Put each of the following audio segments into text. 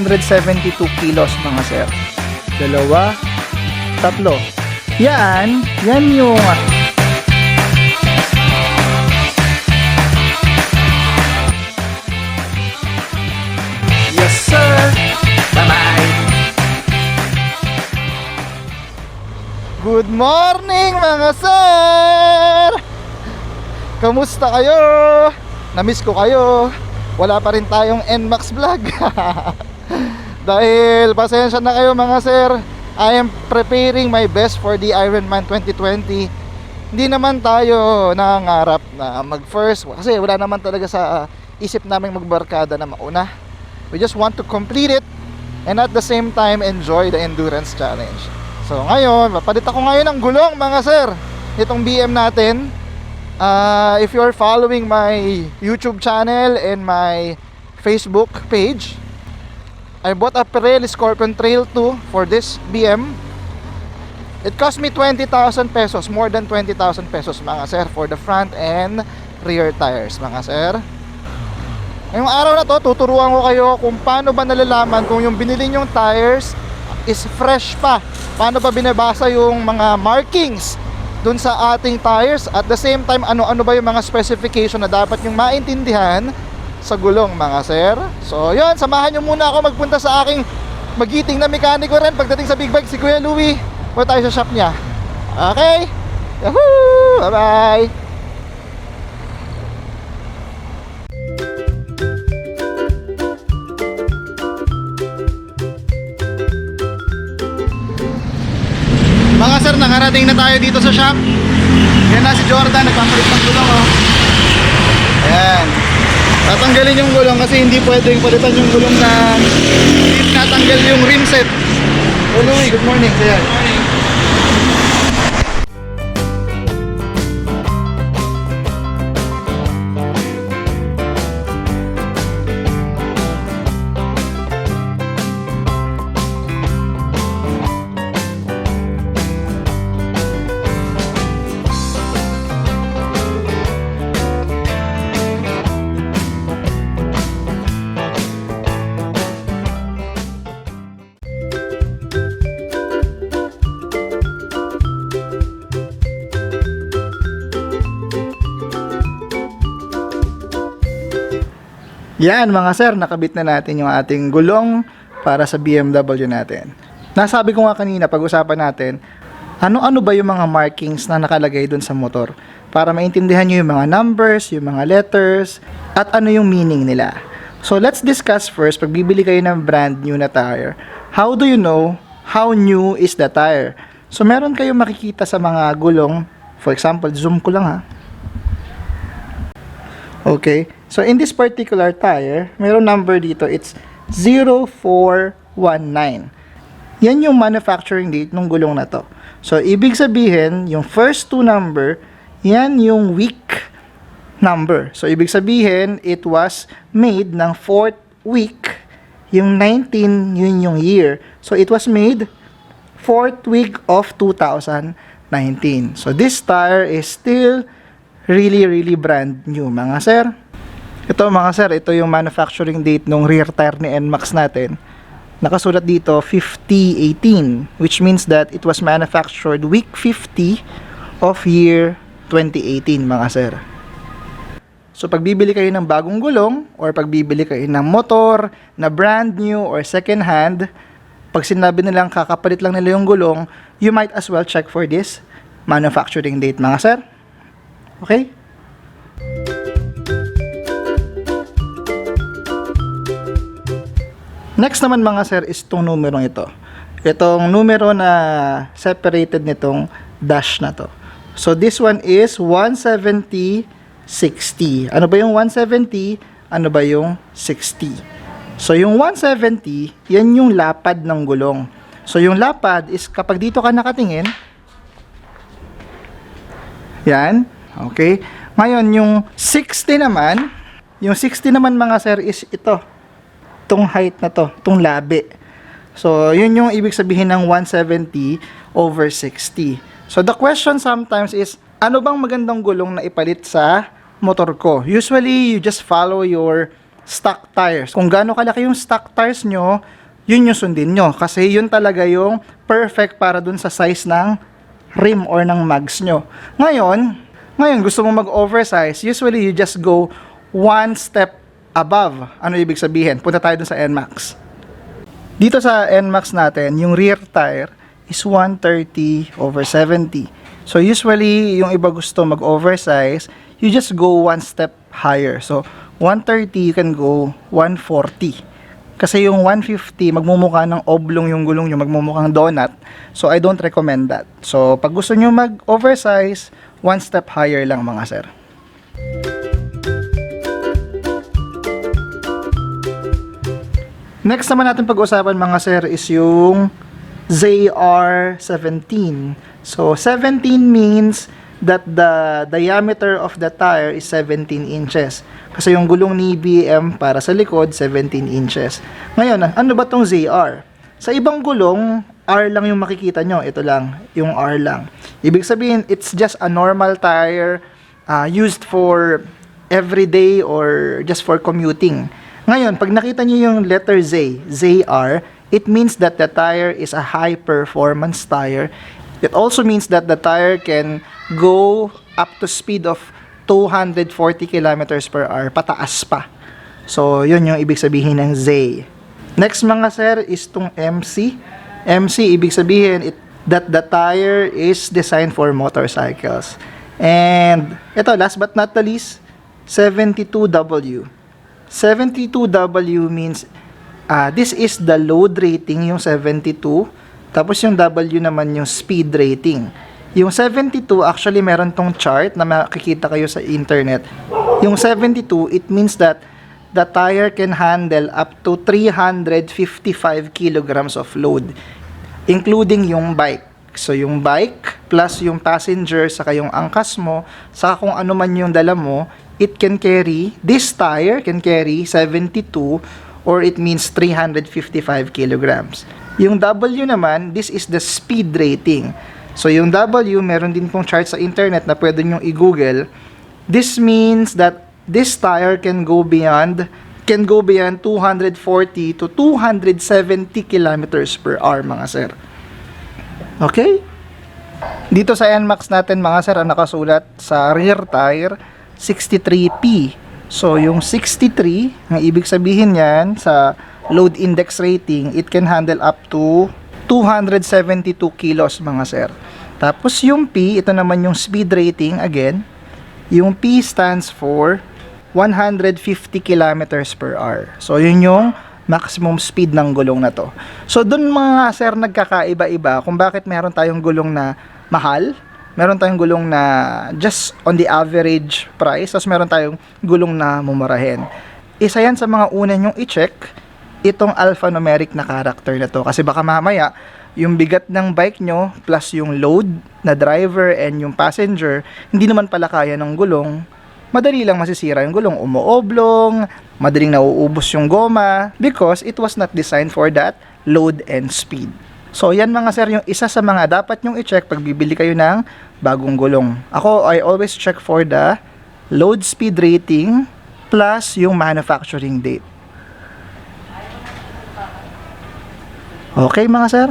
272 kilos mga sir. Dalawa, tatlo. Yan, yan yung Yes sir. Bye-bye. Good morning mga sir! Kamusta kayo? Namiss ko kayo. Wala pa rin tayong NMAX vlog. Dahil pasensya na kayo mga sir. I am preparing my best for the Ironman 2020. Hindi naman tayo nangangarap na mag first kasi wala naman talaga sa isip namin magbarkada na mauna. We just want to complete it and at the same time enjoy the endurance challenge. So ngayon, papalit ako ngayon ng gulong mga sir. Itong BM natin. Uh, if you're following my YouTube channel and my Facebook page, I bought a Pirelli Scorpion Trail 2 for this BM. It cost me 20,000 pesos, more than 20,000 pesos mga sir for the front and rear tires mga sir. Ngayong araw na to, tuturuan ko kayo kung paano ba nalalaman kung yung binili nyong tires is fresh pa. Paano ba binabasa yung mga markings dun sa ating tires at the same time ano-ano ba yung mga specification na dapat yung maintindihan sa gulong mga sir. So yun, samahan nyo muna ako magpunta sa aking magiting na mekaniko rin pagdating sa Big Bike si Kuya Louie. Punta tayo sa shop niya. Okay? Yahoo! Bye-bye! Mga sir, nakarating na tayo dito sa shop. Yan na si Jordan, nagpapalit ng gulong oh. Ayan. Tatanggalin yung gulong kasi hindi pwedeng palitan yung gulong na natanggal yung rim set. Oh Louie, good morning. Yan mga sir, nakabit na natin yung ating gulong para sa BMW natin. Nasabi ko nga kanina, pag-usapan natin, ano-ano ba yung mga markings na nakalagay dun sa motor para maintindihan nyo yung mga numbers, yung mga letters, at ano yung meaning nila. So let's discuss first, pag bibili kayo ng brand new na tire, how do you know how new is the tire? So meron kayong makikita sa mga gulong, for example, zoom ko lang ha. Okay. So in this particular tire, mayroon number dito. It's 0419. Yan yung manufacturing date ng gulong na to. So ibig sabihin, yung first two number, yan yung week number. So ibig sabihin, it was made ng fourth week. Yung 19, yun yung year. So it was made fourth week of 2019. So this tire is still really really brand new mga sir. Ito mga sir, ito yung manufacturing date ng rear tire ni NMAX natin. Nakasulat dito 5018 which means that it was manufactured week 50 of year 2018 mga sir. So pag bibili kayo ng bagong gulong or pag bibili kayo ng motor na brand new or second hand, pag sinabi nilang kakapalit lang nila yung gulong, you might as well check for this manufacturing date mga sir. Okay? Next naman mga sir is itong numero ito. Itong numero na separated nitong dash na to. So this one is 170 60. Ano ba yung 170? Ano ba yung 60? So yung 170, yan yung lapad ng gulong. So yung lapad is kapag dito ka nakatingin, yan, okay? Ngayon yung 60 naman, yung 60 naman mga sir is ito. Itong height na to, itong labi. So yun yung ibig sabihin ng 170 over 60. So the question sometimes is, ano bang magandang gulong na ipalit sa motor ko? Usually, you just follow your stock tires. Kung gaano kalaki yung stock tires nyo, yun yung sundin nyo. Kasi yun talaga yung perfect para dun sa size ng rim or ng mags nyo. Ngayon, ngayon gusto mo mag-oversize, usually you just go one step above. Ano ibig sabihin? Punta tayo dun sa NMAX. Dito sa NMAX natin, yung rear tire is 130 over 70. So usually, yung iba gusto mag-oversize, you just go one step higher. So 130, you can go 140. Kasi yung 150, magmumukha ng oblong yung gulong nyo, magmumukhang donut. So I don't recommend that. So pag gusto nyo mag-oversize, one step higher lang mga sir. Next naman natin pag-usapan mga sir is yung ZR17. So 17 means that the diameter of the tire is 17 inches. Kasi yung gulong ni BM para sa likod 17 inches. Ngayon, ano ba tong ZR? Sa ibang gulong, R lang yung makikita nyo. Ito lang, yung R lang. Ibig sabihin, it's just a normal tire uh, used for everyday or just for commuting. Ngayon, pag nakita niyo yung letter Z, ZR, it means that the tire is a high performance tire. It also means that the tire can go up to speed of 240 kilometers per hour, pataas pa. So, yun yung ibig sabihin ng Z. Next mga sir is tong MC. MC, ibig sabihin it, that the tire is designed for motorcycles. And, ito, last but not the least, 72W. 72W means ah this is the load rating yung 72 tapos yung W naman yung speed rating. Yung 72 actually meron tong chart na makikita kayo sa internet. Yung 72 it means that the tire can handle up to 355 kilograms of load including yung bike. So yung bike plus yung passenger saka yung angkas mo saka kung ano man yung dala mo it can carry, this tire can carry 72 or it means 355 kilograms. Yung W naman, this is the speed rating. So yung W, meron din pong chart sa internet na pwede nyo i-google. This means that this tire can go beyond can go beyond 240 to 270 kilometers per hour mga sir. Okay? Dito sa NMAX natin mga sir, ang nakasulat sa rear tire 63P. So, yung 63, ang ibig sabihin yan sa load index rating, it can handle up to 272 kilos mga sir. Tapos yung P, ito naman yung speed rating again. Yung P stands for 150 kilometers per hour. So, yun yung maximum speed ng gulong na to. So, dun mga sir nagkakaiba-iba kung bakit meron tayong gulong na mahal, meron tayong gulong na just on the average price, tapos meron tayong gulong na mumurahin. Isa yan sa mga una nyong i-check, itong alphanumeric na character na to. Kasi baka mamaya, yung bigat ng bike nyo, plus yung load na driver and yung passenger, hindi naman pala kaya ng gulong, madali lang masisira yung gulong, umuoblong, madaling nauubos yung goma, because it was not designed for that load and speed. So, yan mga sir, yung isa sa mga dapat nyong i-check pag bibili kayo ng bagong gulong. Ako, I always check for the load speed rating plus yung manufacturing date. Okay mga sir?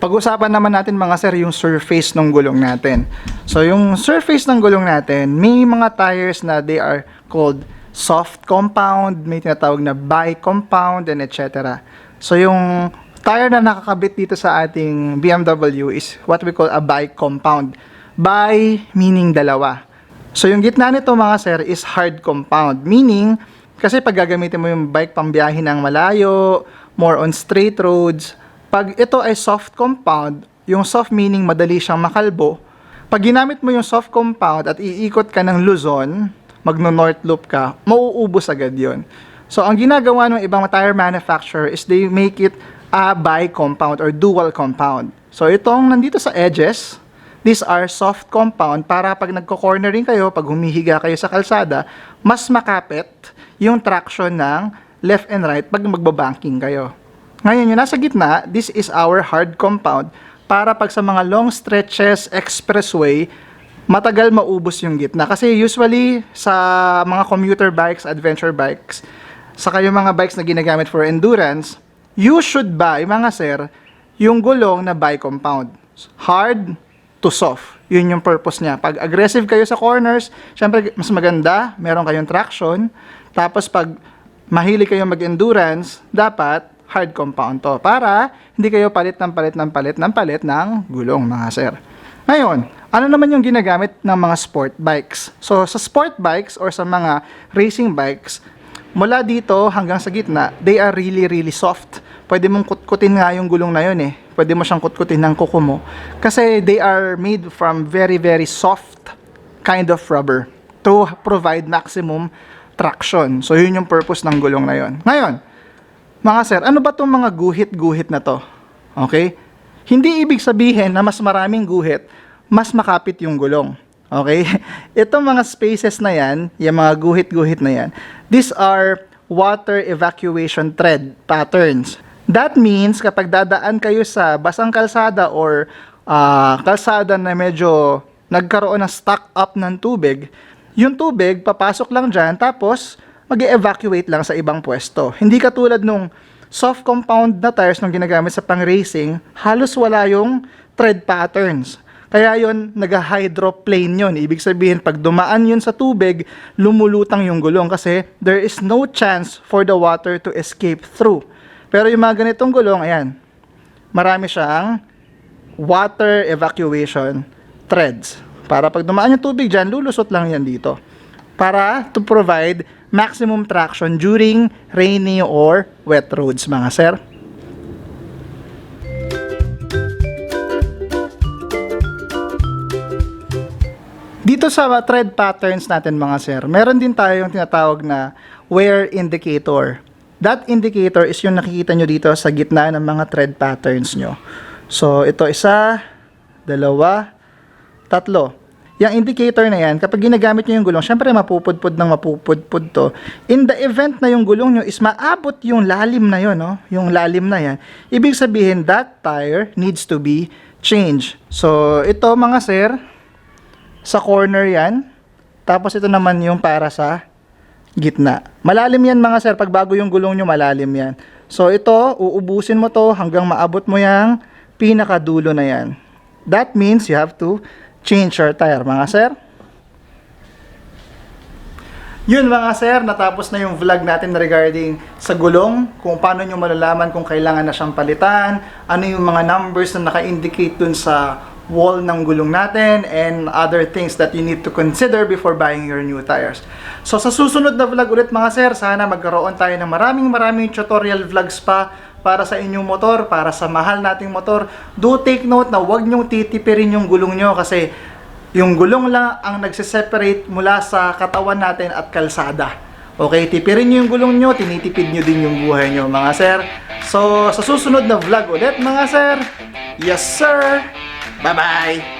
Pag-usapan naman natin mga sir yung surface ng gulong natin. So yung surface ng gulong natin, may mga tires na they are called soft compound, may tinatawag na bi-compound, and etc. So, yung tire na nakakabit dito sa ating BMW is what we call a bi-compound. Bi meaning dalawa. So, yung gitna nito mga sir is hard compound, meaning kasi pag gagamitin mo yung bike pambiyahe ng malayo, more on straight roads, pag ito ay soft compound, yung soft meaning madali siyang makalbo, pag ginamit mo yung soft compound at iikot ka ng Luzon, magno-north loop ka, mauubos agad yon. So, ang ginagawa ng ibang tire manufacturer is they make it a bi-compound or dual compound. So, itong nandito sa edges, these are soft compound para pag nagko-cornering kayo, pag humihiga kayo sa kalsada, mas makapit yung traction ng left and right pag magbabanking kayo. Ngayon, yung nasa gitna, this is our hard compound para pag sa mga long stretches, expressway, matagal maubos yung gitna. Kasi usually sa mga commuter bikes, adventure bikes, saka yung mga bikes na ginagamit for endurance, you should buy, mga sir, yung gulong na bi-compound. Hard to soft. Yun yung purpose niya. Pag aggressive kayo sa corners, syempre mas maganda, meron kayong traction. Tapos pag mahilig kayo mag-endurance, dapat hard compound to para hindi kayo palit ng palit ng palit ng palit ng gulong mga sir. Ngayon, ano naman yung ginagamit ng mga sport bikes? So, sa sport bikes or sa mga racing bikes, mula dito hanggang sa gitna, they are really, really soft. Pwede mong kutkutin nga yung gulong na yun eh. Pwede mo siyang kutkutin ng kuko mo. Kasi they are made from very, very soft kind of rubber to provide maximum traction. So, yun yung purpose ng gulong na yun. Ngayon, mga sir, ano ba tong mga guhit-guhit na to? Okay? Hindi ibig sabihin na mas maraming guhit, mas makapit yung gulong. Okay? Itong mga spaces na yan, yung mga guhit-guhit na yan, these are water evacuation thread patterns. That means kapag dadaan kayo sa basang kalsada or ah, kalsada na medyo nagkaroon ng stock up ng tubig, yung tubig papasok lang dyan tapos mag evacuate lang sa ibang pwesto. Hindi katulad nung soft compound na tires nung ginagamit sa pang-racing, halos wala yung tread patterns. Kaya yon nag-hydroplane yon. Ibig sabihin, pag dumaan yun sa tubig, lumulutang yung gulong kasi there is no chance for the water to escape through. Pero yung mga ganitong gulong, ayan, marami siyang water evacuation threads. Para pag dumaan yung tubig dyan, lulusot lang yan dito. Para to provide maximum traction during rainy or wet roads, mga sir. Dito sa thread patterns natin mga sir, meron din tayong tinatawag na wear indicator. That indicator is yung nakikita nyo dito sa gitna ng mga thread patterns nyo. So, ito isa, dalawa, tatlo. Yung indicator na yan, kapag ginagamit nyo yung gulong, syempre mapupudpud ng mapupudpud to. In the event na yung gulong nyo is maabot yung lalim na yon, no? yung lalim na yan, ibig sabihin that tire needs to be changed. So, ito mga sir, sa corner yan. Tapos ito naman yung para sa gitna. Malalim yan mga sir. Pag bago yung gulong nyo, malalim yan. So ito, uubusin mo to hanggang maabot mo yung pinakadulo na yan. That means you have to change your tire mga sir. Yun mga sir, natapos na yung vlog natin regarding sa gulong, kung paano nyo malalaman kung kailangan na siyang palitan, ano yung mga numbers na naka-indicate dun sa wall ng gulong natin, and other things that you need to consider before buying your new tires. So sa susunod na vlog ulit mga sir, sana magkaroon tayo ng maraming maraming tutorial vlogs pa para sa inyong motor, para sa mahal nating motor. Do take note na huwag nyong titipirin yung gulong nyo kasi yung gulong lang ang nagsiseparate mula sa katawan natin at kalsada. Okay, tipirin nyo yung gulong nyo, tinitipid nyo din yung buhay nyo mga sir. So, sa susunod na vlog ulit mga sir, yes sir, 拜拜。